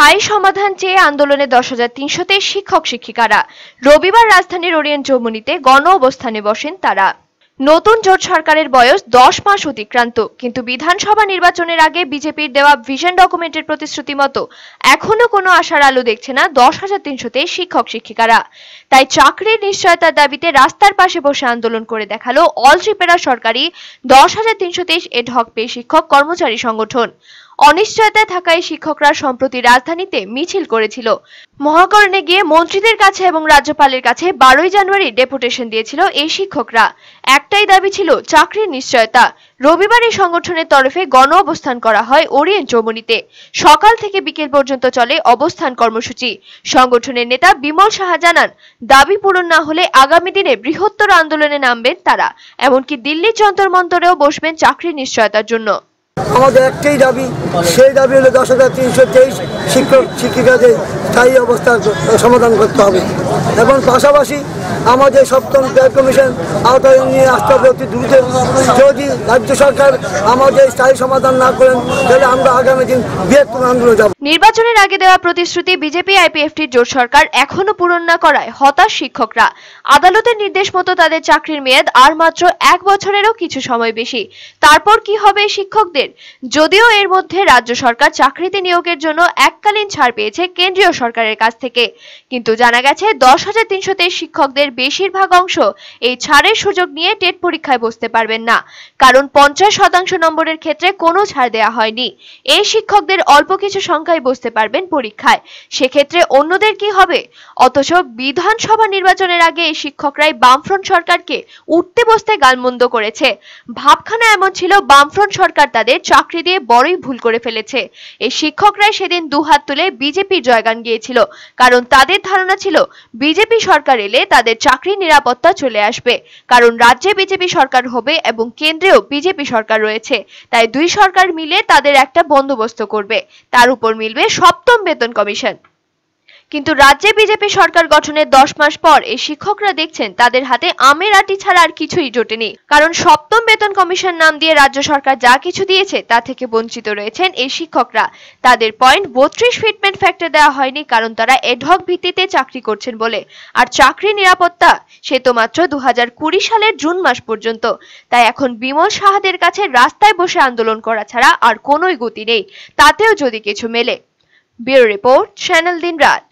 স্থায়ী সমাধান চেয়ে আন্দোলনে দশ হাজার তিনশোতে শিক্ষক শিক্ষিকারা। রবিবার রাজধানীর ওরিয়েন্ট চৌমুনিতে গণ অবস্থানে বসেন তারা। নতুন জোট সরকারের বয়স দশ মাস অতিক্রান্ত, কিন্তু বিধানসভা নির্বাচনের আগে বিজেপির দেওয়া ভিশন ডকুমেন্টের প্রতিশ্রুতি মতো এখনও কোনো আশার আলো দেখছে না দশ হাজার তিনশোতে শিক্ষক শিক্ষিকারা। তাই চাকরির নিশ্চয়তার দাবিতে রাস্তার পাশে বসে আন্দোলন করে দেখাল অল ত্রিপুরা সরকারি দশ হাজার তিনশো তেইশ এডহক পে শিক্ষক কর্মচারী সংগঠন। অনিশ্চয়তায় থাকায় শিক্ষকরা সম্প্রতি রাজধানীতে মিছিল করেছিল। মহাকরণে গিয়ে মন্ত্রীদের কাছে এবং রাজ্যপালের কাছে বারোই জানুয়ারি ডেপুটেশন দিয়েছিল এই শিক্ষকরা। একটাই দাবি ছিল চাকরির নিশ্চয়তা। রবিবার এই সংগঠনের তরফে গণ অবস্থান করা হয় ওরিয়েন্ট চৌমুনিতে সকাল থেকে বিকেল পর্যন্ত চলে অবস্থান কর্মসূচি। সংগঠনের নেতা বিমল সাহা জানান, দাবি পূরণ না হলে আগামী দিনে বৃহত্তর আন্দোলনে নামবেন তারা। এমনকি দিল্লির যন্তর মন্তরেও বসবেন চাকরির নিশ্চয়তার জন্য। আমাদের একটাই দাবি, সেই দাবি হলো দশ হাজার তিনশো তেইশ শিক্ষক শিক্ষিকাদের স্থায়ী অবস্থার সমাধান করতে হবে। এবং পাশাপাশি আমাদের সপ্তম ব্যয় কমিশন আওতায় নিয়ে আসতে হবে অতি দ্রুত। যদি রাজ্য সরকার আমাদের স্থায়ী সমাধান না করেন, তাহলে আমরা আগামী দিন বৃহত্তম আন্দোলনে যাব। নির্বাচনের আগে দেওয়া প্রতিশ্রুতি বিজেপি আইপিএফটির জোট সরকার এখনও পূরণ না করায় হতাশ শিক্ষকরা। আদালতের নির্দেশ মতো তাদের চাকরির মেয়াদ আর মাত্র এক বছরেরও কিছু সময় বেশি। তারপর কি হবে শিক্ষকদের? যদিও এর মধ্যে রাজ্য সরকার চাকরিতে নিয়োগের জন্য এককালীন ছাড় পেয়েছে কেন্দ্রীয় সরকারের কাছ থেকে। কিন্তু জানা গেছে, দশ হাজার তিনশোতে শিক্ষকদের বেশিরভাগ অংশ এই ছাড়ের সুযোগ নিয়ে টেট পরীক্ষায় বসতে পারবেন না। কারণ পঞ্চাশ শতাংশ নম্বরের ক্ষেত্রে কোনো ছাড় দেওয়া হয়নি। এই শিক্ষকদের অল্প কিছু সংখ্যায় বসতে পারবেন পরীক্ষায়। সেক্ষেত্রে অন্যদের কি হবে? অথচ বিধানসভা নির্বাচনের আগে এই শিক্ষকরাই বামফ্রন্ট সরকারকে উঠতে বসতে গালমন্দ করেছে। ভাবখানা এমন ছিল, বামফ্রন্ট সরকার তাদের চাকরি দিয়ে বড়ই ভুল করে ফেলেছে। এই শিক্ষকরাই সেদিন দুহাত তুলে বিজেপির জয়গান গিয়েছিল। কারণ তাদের ধারণা ছিল, বিজেপি সরকার এলে তাদের চাকরি নিরাপত্তা চলে আসবে। কারণ রাজ্যে বিজেপি সরকার হবে এবং কেন্দ্রেও বিজেপি সরকার রয়েছে। তাই দুই সরকার মিলে তাদের একটা বন্দোবস্ত করবে। তার উপর মিলবে সপ্তম বেতন কমিশন। কিন্তু রাজ্যে বিজেপি সরকার গঠনের দশ মাস পর এই শিক্ষকরা দেখছেন তাদের হাতে আমের আটি ছাড়া আর কিছুই জোটেনি। কারণ সপ্তম বেতন কমিশন নাম দিয়ে রাজ্য সরকার যা কিছু দিয়েছে তা থেকে বঞ্চিত রয়েছেন এই শিক্ষকরা। তাদের পয়েন্ট বত্রিশ ফিটমেন্ট ফ্যাক্টর দেওয়া হয়নি কারণ তারা এডহক ভিত্তিতে চাকরি করছেন বলে। আর চাকরি নিরাপত্তা, সে তো মাত্র দু হাজার কুড়ি সালের জুন মাস পর্যন্ত। তাই এখন বিমল সাহাদের কাছে রাস্তায় বসে আন্দোলন করা ছাড়া আর কোনোই গতি নেই। তাতেও যদি কিছু মেলে। ব্যুরো রিপোর্ট, চ্যানেল দিন রাত।